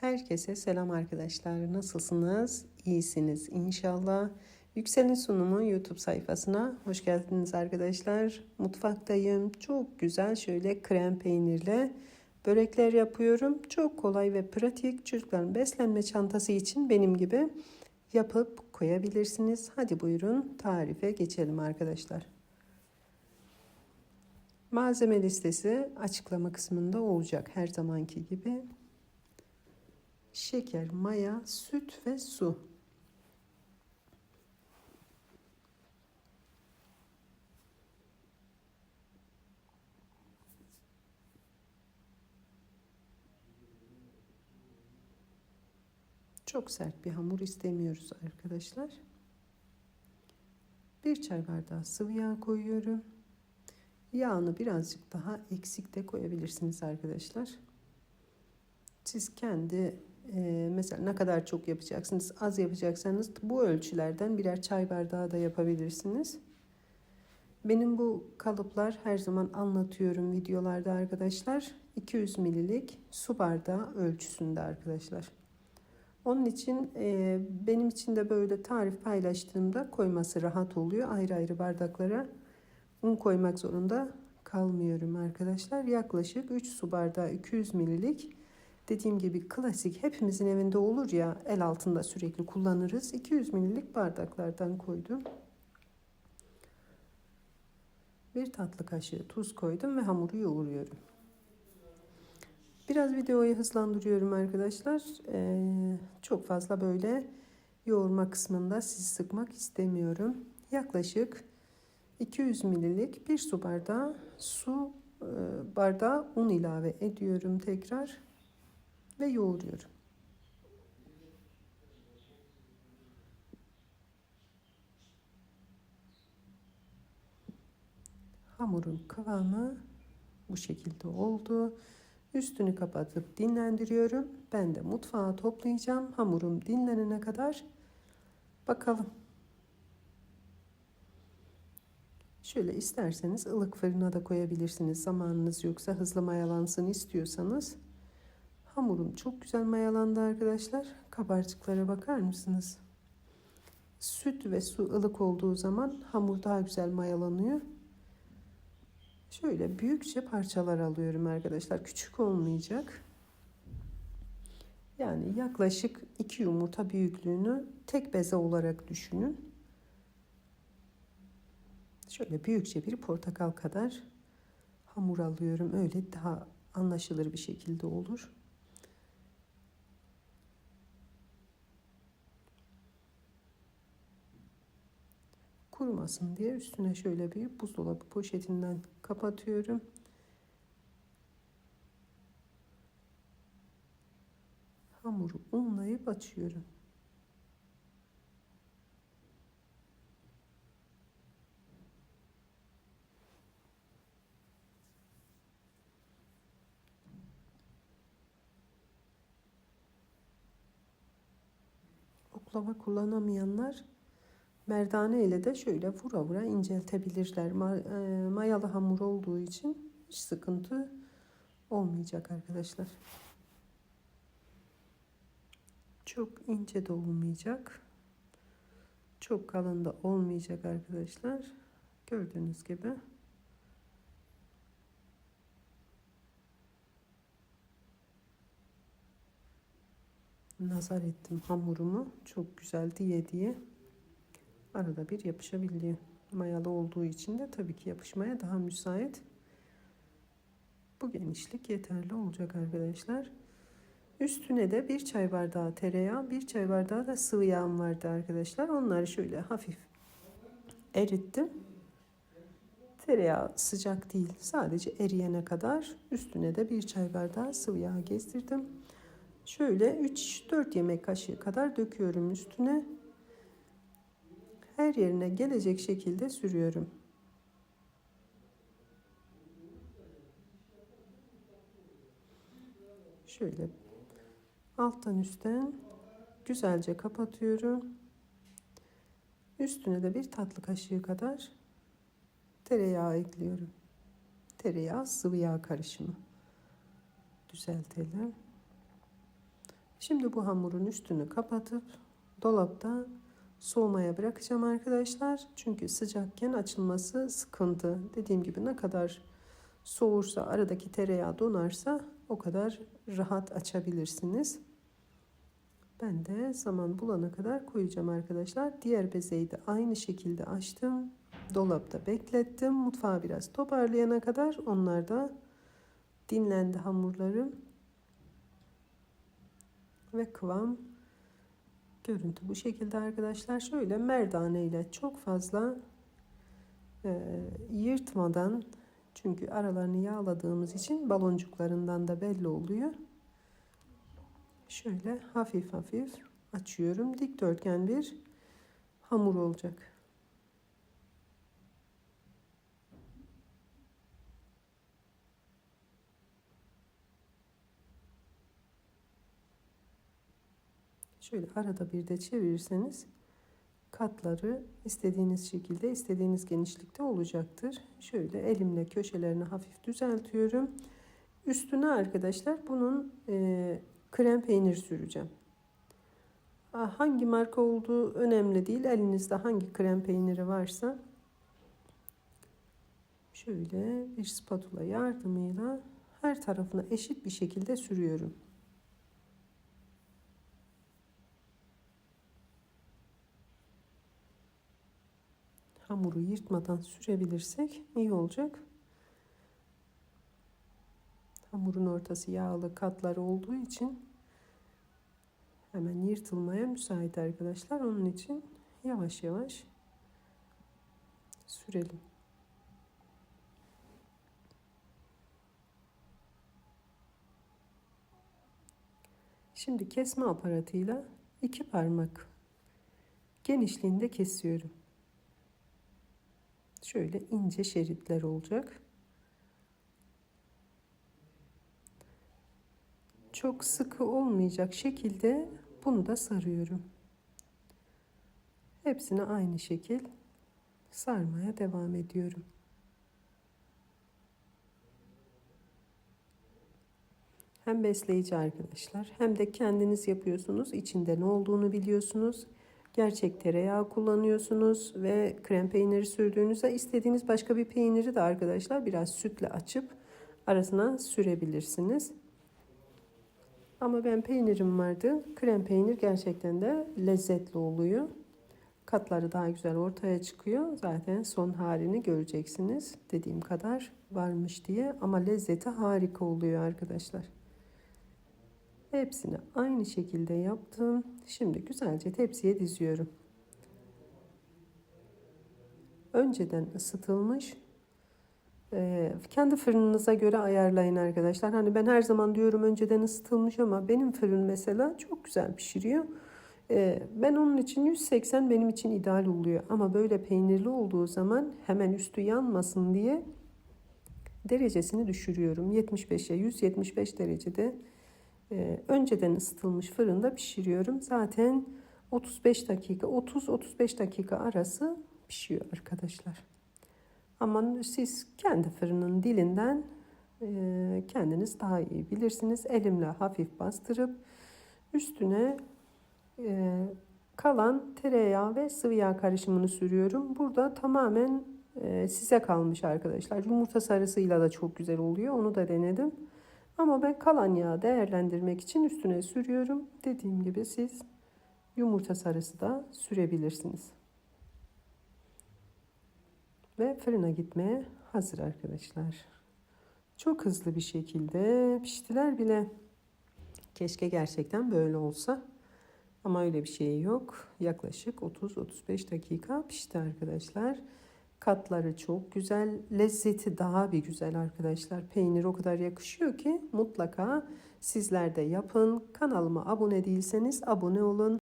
Herkese selam arkadaşlar. Nasılsınız? İyisiniz inşallah. Yükselen Sunumu YouTube sayfasına hoş geldiniz arkadaşlar. Mutfaktayım. Çok güzel şöyle krem peynirle börekler yapıyorum. Çok kolay ve pratik. Çocukların beslenme çantası için benim gibi yapıp koyabilirsiniz. Hadi buyurun tarife geçelim arkadaşlar. Malzeme listesi açıklama kısmında olacak her zamanki gibi. Şeker, maya, süt ve su. Çok sert bir hamur istemiyoruz arkadaşlar. Bir çay bardağı sıvı yağ koyuyorum. Yağını birazcık daha eksik de koyabilirsiniz arkadaşlar. Siz kendi e, mesela ne kadar çok yapacaksınız, az yapacaksanız bu ölçülerden birer çay bardağı da yapabilirsiniz. Benim bu kalıplar her zaman anlatıyorum videolarda arkadaşlar. 200 ml'lik su bardağı ölçüsünde arkadaşlar. Onun için e, benim için de böyle tarif paylaştığımda koyması rahat oluyor. Ayrı ayrı bardaklara un koymak zorunda kalmıyorum arkadaşlar. Yaklaşık 3 su bardağı 200 ml'lik dediğim gibi klasik hepimizin evinde olur ya el altında sürekli kullanırız. 200 ml'lik bardaklardan koydum. Bir tatlı kaşığı tuz koydum ve hamuru yoğuruyorum. Biraz videoyu hızlandırıyorum arkadaşlar. Ee, çok fazla böyle yoğurma kısmında sizi sıkmak istemiyorum. Yaklaşık 200 ml'lik bir su bardağı su e, bardağı un ilave ediyorum tekrar ve yoğuruyorum. Hamurun kıvamı bu şekilde oldu. Üstünü kapatıp dinlendiriyorum. Ben de mutfağa toplayacağım. Hamurum dinlenene kadar bakalım. Şöyle isterseniz ılık fırına da koyabilirsiniz. Zamanınız yoksa hızlı mayalansın istiyorsanız. Hamurum çok güzel mayalandı arkadaşlar. Kabarcıklara bakar mısınız? Süt ve su ılık olduğu zaman hamur daha güzel mayalanıyor. Şöyle büyükçe parçalar alıyorum arkadaşlar. Küçük olmayacak. Yani yaklaşık iki yumurta büyüklüğünü tek beze olarak düşünün. Şöyle büyükçe bir portakal kadar hamur alıyorum. Öyle daha anlaşılır bir şekilde olur. Kurumasın diye üstüne şöyle bir buzdolabı poşetinden kapatıyorum. Hamuru unlayıp açıyorum. Oklava kullanamayanlar Merdane ile de şöyle vura vura inceltebilirler. E, mayalı hamur olduğu için hiç sıkıntı olmayacak arkadaşlar. Çok ince de olmayacak. Çok kalın da olmayacak arkadaşlar. Gördüğünüz gibi. Nazar ettim hamurumu. Çok güzel diye diye arada bir yapışabiliyor. Mayalı olduğu için de tabii ki yapışmaya daha müsait. Bu genişlik yeterli olacak arkadaşlar. Üstüne de bir çay bardağı tereyağı, bir çay bardağı da sıvı yağım vardı arkadaşlar. Onları şöyle hafif erittim. Tereyağı sıcak değil. Sadece eriyene kadar üstüne de bir çay bardağı sıvı yağ gezdirdim. Şöyle 3-4 yemek kaşığı kadar döküyorum üstüne her yerine gelecek şekilde sürüyorum. Şöyle alttan üstten güzelce kapatıyorum. Üstüne de bir tatlı kaşığı kadar tereyağı ekliyorum. Tereyağı sıvı yağ karışımı. Düzeltelim. Şimdi bu hamurun üstünü kapatıp dolapta soğumaya bırakacağım arkadaşlar. Çünkü sıcakken açılması sıkıntı. Dediğim gibi ne kadar soğursa aradaki tereyağı donarsa o kadar rahat açabilirsiniz. Ben de zaman bulana kadar koyacağım arkadaşlar. Diğer bezeyi de aynı şekilde açtım. Dolapta beklettim. Mutfağı biraz toparlayana kadar onlar da dinlendi hamurlarım. Ve kıvam görüntü bu şekilde arkadaşlar. Şöyle merdane ile çok fazla e, yırtmadan çünkü aralarını yağladığımız için baloncuklarından da belli oluyor. Şöyle hafif hafif açıyorum. Dikdörtgen bir hamur olacak. Şöyle arada bir de çevirirseniz katları istediğiniz şekilde istediğiniz genişlikte olacaktır. Şöyle elimle köşelerini hafif düzeltiyorum. Üstüne arkadaşlar bunun e, krem peynir süreceğim. Hangi marka olduğu önemli değil. Elinizde hangi krem peyniri varsa şöyle bir spatula yardımıyla her tarafına eşit bir şekilde sürüyorum. Hamuru yırtmadan sürebilirsek iyi olacak. Hamurun ortası yağlı katları olduğu için hemen yırtılmaya müsait arkadaşlar. Onun için yavaş yavaş sürelim. Şimdi kesme aparatıyla iki parmak genişliğinde kesiyorum. Şöyle ince şeritler olacak. Çok sıkı olmayacak şekilde bunu da sarıyorum. Hepsini aynı şekil sarmaya devam ediyorum. Hem besleyici arkadaşlar hem de kendiniz yapıyorsunuz. İçinde ne olduğunu biliyorsunuz gerçek tereyağı kullanıyorsunuz ve krem peyniri sürdüğünüzde istediğiniz başka bir peyniri de arkadaşlar biraz sütle açıp arasına sürebilirsiniz. Ama ben peynirim vardı. Krem peynir gerçekten de lezzetli oluyor. Katları daha güzel ortaya çıkıyor. Zaten son halini göreceksiniz. Dediğim kadar varmış diye ama lezzeti harika oluyor arkadaşlar. Hepsini aynı şekilde yaptım. Şimdi güzelce tepsiye diziyorum. Önceden ısıtılmış e, kendi fırınınıza göre ayarlayın arkadaşlar. Hani ben her zaman diyorum önceden ısıtılmış ama benim fırın mesela çok güzel pişiriyor. E, ben onun için 180 benim için ideal oluyor. Ama böyle peynirli olduğu zaman hemen üstü yanmasın diye derecesini düşürüyorum. 75'e 175 derecede e, önceden ısıtılmış fırında pişiriyorum. Zaten 35 dakika 30-35 dakika arası pişiyor arkadaşlar. Ama siz kendi fırının dilinden e, kendiniz daha iyi bilirsiniz. Elimle hafif bastırıp üstüne e, kalan tereyağı ve sıvı yağ karışımını sürüyorum. Burada tamamen e, size kalmış arkadaşlar. Yumurta sarısıyla da çok güzel oluyor. Onu da denedim. Ama ben kalan yağı değerlendirmek için üstüne sürüyorum. Dediğim gibi siz yumurta sarısı da sürebilirsiniz. Ve fırına gitmeye hazır arkadaşlar. Çok hızlı bir şekilde piştiler bile. Keşke gerçekten böyle olsa. Ama öyle bir şey yok. Yaklaşık 30-35 dakika pişti arkadaşlar. Katları çok güzel. Lezzeti daha bir güzel arkadaşlar. Peynir o kadar yakışıyor ki mutlaka sizler de yapın. Kanalıma abone değilseniz abone olun.